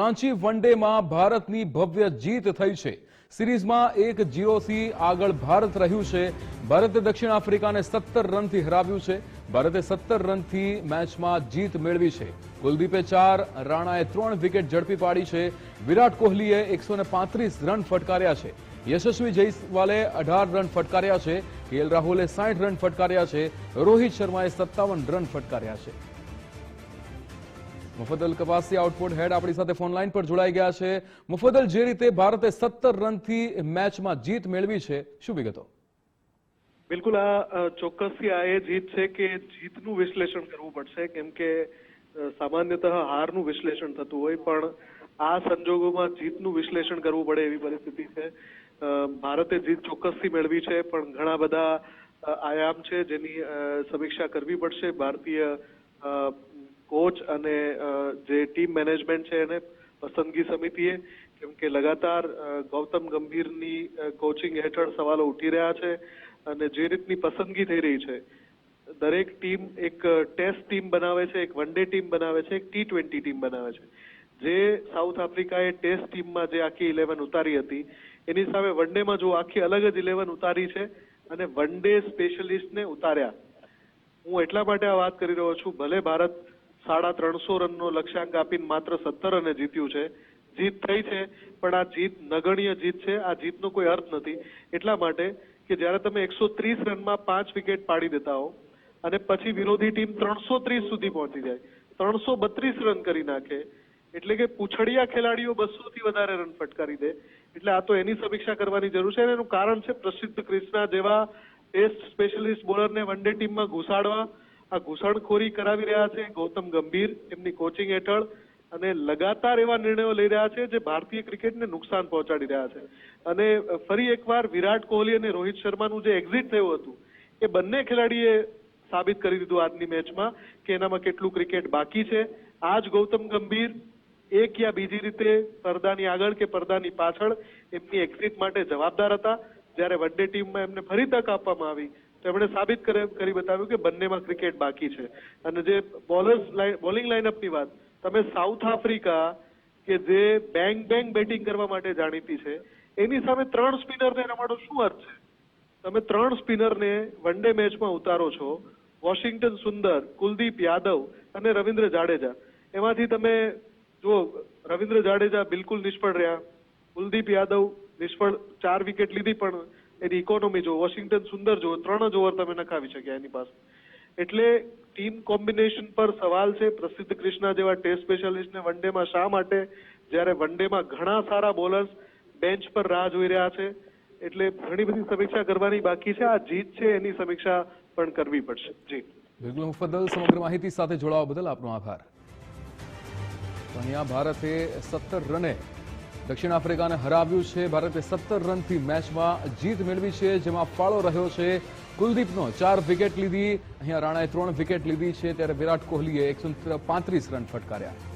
રાંચી વનડેમાં ભારતની ભવ્ય જીત થઈ છે. સિરીઝમાં એક જીરોથી આગળ ભારત રહ્યું છે. ભારતે દક્ષિણ આફ્રિકાને સત્તર રનથી હરાવ્યું છે. ભારતે સત્તર રનથી મેચમાં જીત મેળવી છે. કુલદીપે ચાર, રાણાએ ત્રણ વિકેટ ઝડપી પાડી છે. વિરાટ કોહલીએ એકસો રન ફટકાર્યા છે. યશસ્વી જયસ્વાલે અઢાર રન ફટકાર્યા છે. કેએલ રાહુલે સાઠ રન ફટકાર્યા છે. રોહિત શર્માએ સત્તાવન રન ફટકાર્યા છે. મુફદ્દલ કપાસી આઉટપુટ હેડ આપણી સાથે ફોન લાઈન પર જોડાઈ ગયા છે. મુફદ્દલ, જે રીતે ભારતે સત્તર રનથી મેચમાં જીત મેળવી છે, શું વિગતો? બિલકુલ, આ ચોક્કસથી આ એ જીત છે કે જીતનું વિશ્લેષણ કરવું પડશે, કેમ કે સામાન્યતઃ હારનું વિશ્લેષણ થતું હોય, પણ આ સંજોગોમાં જીતનું વિશ્લેષણ કરવું પડે એવી પરિસ્થિતિ છે. ભારતે જીત ચોક્કસથી મેળવી છે, પણ ઘણા બધા આયામ છે જેની સમીક્ષા કરવી પડશે. ભારતીય કોચ અને જે ટીમ મેનેજમેન્ટ છે એને પસંદગી સમિતિએ, કેમ કે લગાતાર ગૌતમ ગંભીરની કોચિંગ હેઠળ સવાલો ઉઠી રહ્યા છે અને જે રીતની પસંદગી થઈ રહી છે, દરેક ટીમ એક ટેસ્ટ ટીમ બનાવે છે, એક વન ડે ટીમ બનાવે છે, એક ટી ટ્વેન્ટી ટીમ બનાવે છે. જે સાઉથ આફ્રિકાએ ટેસ્ટ ટીમમાં જે આખી ઇલેવન ઉતારી હતી, એની સામે વન ડેમાં જો આખી અલગ જ ઇલેવન ઉતારી છે અને વન ડે સ્પેશિયલિસ્ટને ઉતાર્યા. હું એટલા માટે આ વાત કરી રહ્યો છું, ભલે ભારત સાડા ત્રણસો રનનો લક્ષ્યાંક આપીને માત્ર સત્તર રને જીત્યું છે. જીત થઈ છે, પણ આ જીત નગણ્ય જીત છે. આ જીતનો કોઈ અર્થ નથી. એટલા માટે કે જ્યારે તમે એકસો ત્રીસ રનમાં પાંચ વિકેટ પાડી દેતા હો અને પછી વિરોધી ટીમ ત્રણસો ત્રીસ સુધી પહોંચી જાય, ત્રણસો બત્રીસ રન કરી નાખે, એટલે કે પૂછડિયા ખેલાડીઓ બસો થી વધારે રન ફટકારી દે, એટલે આ તો એની સમીક્ષા કરવાની જરૂર છે અને એનું કારણ છે પ્રસિદ્ધ ક્રિષ્ના જેવા ટેસ્ટ સ્પેશિયલિસ્ટ બોલરને વન ડે ટીમમાં ઘુસાડવા આ ઘૂસણખોરી કરાવી રહ્યા છે. ગૌતમ ગંભીર એમની કોચિંગ હેઠળ અને લગાતાર એવા નિર્ણયો લઈ રહ્યા છે જે ભારતીય ક્રિકેટને નુકસાન પહોંચાડી રહ્યા છે. અને ફરી એકવાર વિરાટ કોહલી અને રોહિત શર્માનું જે એક્ઝિટ થયું હતું, એ બંને ખેલાડીએ સાબિત કરી દીધું આજની મેચમાં કે એનામાં કેટલું ક્રિકેટ બાકી છે. આજ ગૌતમ ગંભીર એક યા બીજી રીતે પડદાની આગળ કે પડદાની પાછળ એમની એક્ઝિટ માટે જવાબદાર હતા. જ્યારે વન ટીમમાં એમને ફરી તક આપવામાં આવી તો એમણે સાબિત કરી બતાવ્યું કે બંનેમાં ક્રિકેટ બાકી છે. અને જે બોલર્સ બોલિંગ લાઇનઅપની વાત, તમે સાઉથ આફ્રિકા કે જે બેંગ બેંગ બેટિંગ કરવા માટે જાણીતી છે, એની સામે ત્રણ સ્પિનરને રમાડો શું અર્થ છે? તમે ત્રણ સ્પિનરને વન ડે મેચમાં ઉતારો છો, વોશિંગ્ટન સુંદર, કુલદીપ યાદવ અને રવિન્દ્ર જાડેજા. એમાંથી તમે જો રવિન્દ્ર જાડેજા બિલકુલ નિષ્ફળ રહ્યા, કુલદીપ યાદવ નિષ્ફળ ચાર વિકેટ લીધી પણ એની ઇકોનોમી જો વોશિંગ્ટન સુંદર જો, ત્રણ જ ઓવર તમે નખાવી શક્યા એની પાસે. એટલે ટીમ કોમ્બિનેશન પર સવાલ છે, પ્રસિદ્ધ કૃષ્ણા જેવા ટેસ્ટ સ્પેશિયાલિસ્ટને વન ડેમાં શા માટે? જ્યારે વન ડેમાં ઘણા સારા બોલર્સ બેન્ચ પર રાહ જોઈ રહ્યા છે. એટલે ઘણી બધી સમીક્ષા કરવાની બાકી છે. આ જીત છે, એની સમીક્ષા પણ કરવી પડશે. જી. બિલકુલ મુફદ્દલ સમગ્ર માહિતી સાથે જોડાવા બદલ આપનો આભાર. અહીંયા ભારતે સત્તર રને દક્ષિણ આફ્રિકાને હરાવ્યું છે. ભારતે સત્તર રનથી મેચમાં જીત મેળવી છે, જેમાં ફાળો રહ્યો છે કુલદીપનો. ચાર વિકેટ લીધી. અહીંયા રાણાએ ત્રણ વિકેટ લીધી છે, ત્યારે વિરાટ કોહલીએ એકસો રન ફટકાર્યા.